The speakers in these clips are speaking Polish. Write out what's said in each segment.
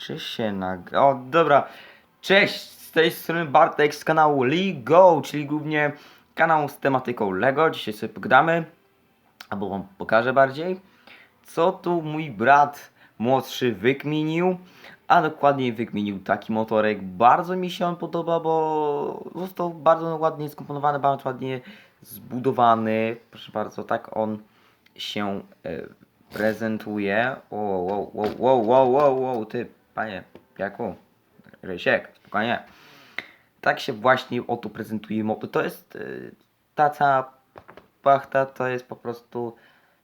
Czy się nag... O, dobra. Cześć, z tej strony Bartek z kanału LEGO, czyli głównie kanał z tematyką LEGO. Dzisiaj sobie pogadamy, albo wam pokażę bardziej, co tu mój brat młodszy wykminił. A dokładniej wykminił taki motorek. Bardzo mi się on podoba, bo został bardzo ładnie skomponowany, bardzo ładnie zbudowany. Proszę bardzo, tak on się e, prezentuje. Wow, wow, wow, wow, wow, wow, wow, ty, panie, Jaku, Rysiek, spokojnie. Tak się właśnie oto prezentuje motor. To jest y, ta cała pachta, to jest po prostu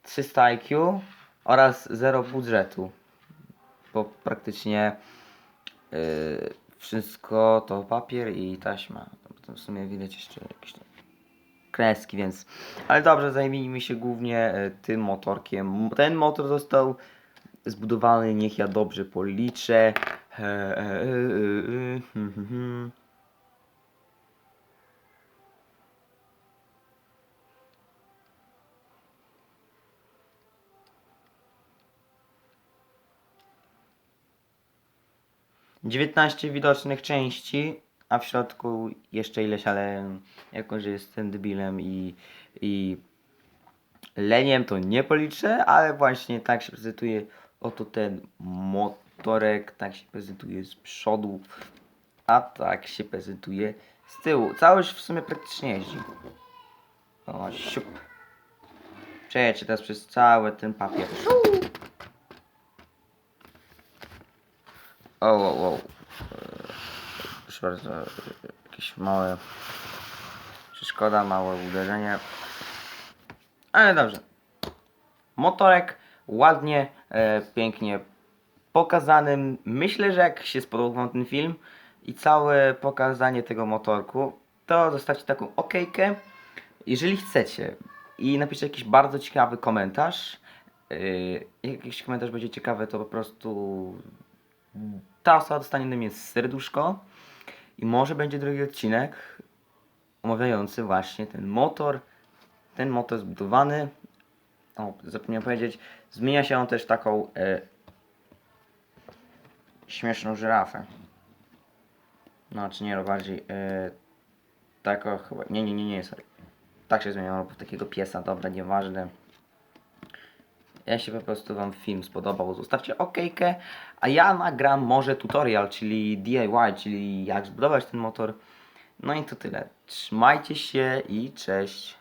300 IQ oraz 0 budżetu. Bo praktycznie y, wszystko to papier i taśma. Potem w sumie widać jeszcze jakieś kreski, więc. Ale dobrze, zajmijmy się głównie e, tym motorkiem. Ten motor został zbudowany, niech ja dobrze policzę. E, e, e, hmm, hmm, hmm. Dziewiętnaście widocznych części, a w środku jeszcze ileś, ale jako, że jestem debilem i, i leniem, to nie policzę, ale właśnie tak się prezentuje oto ten motorek, tak się prezentuje z przodu, a tak się prezentuje z tyłu. Całość w sumie praktycznie jeździ. O, siup. Przejedźcie teraz przez cały ten papier. O, o, o. Proszę bardzo, jakieś małe przeszkoda, małe uderzenie. Ale dobrze. Motorek ładnie, e, pięknie pokazanym. Myślę, że jak się spodobał ten film i całe pokazanie tego motorku, to zostawcie taką okejkę, jeżeli chcecie. I napiszcie jakiś bardzo ciekawy komentarz. Jak jakiś komentarz będzie ciekawy, to po prostu ta osoba dostanie ode mnie serduszko. I może będzie drugi odcinek omawiający właśnie ten motor. Ten motor zbudowany. O, zapomniałem powiedzieć. Zmienia się on też taką e, śmieszną żyrafę. No, czy nie, no bardziej e, taką chyba. Nie, nie, nie, nie, sorry. Tak się zmieniało w takiego piesa, dobra, nieważne. Ja się po prostu Wam film spodobał, zostawcie okejkę, a ja nagram może tutorial, czyli DIY, czyli jak zbudować ten motor. No i to tyle. Trzymajcie się i cześć.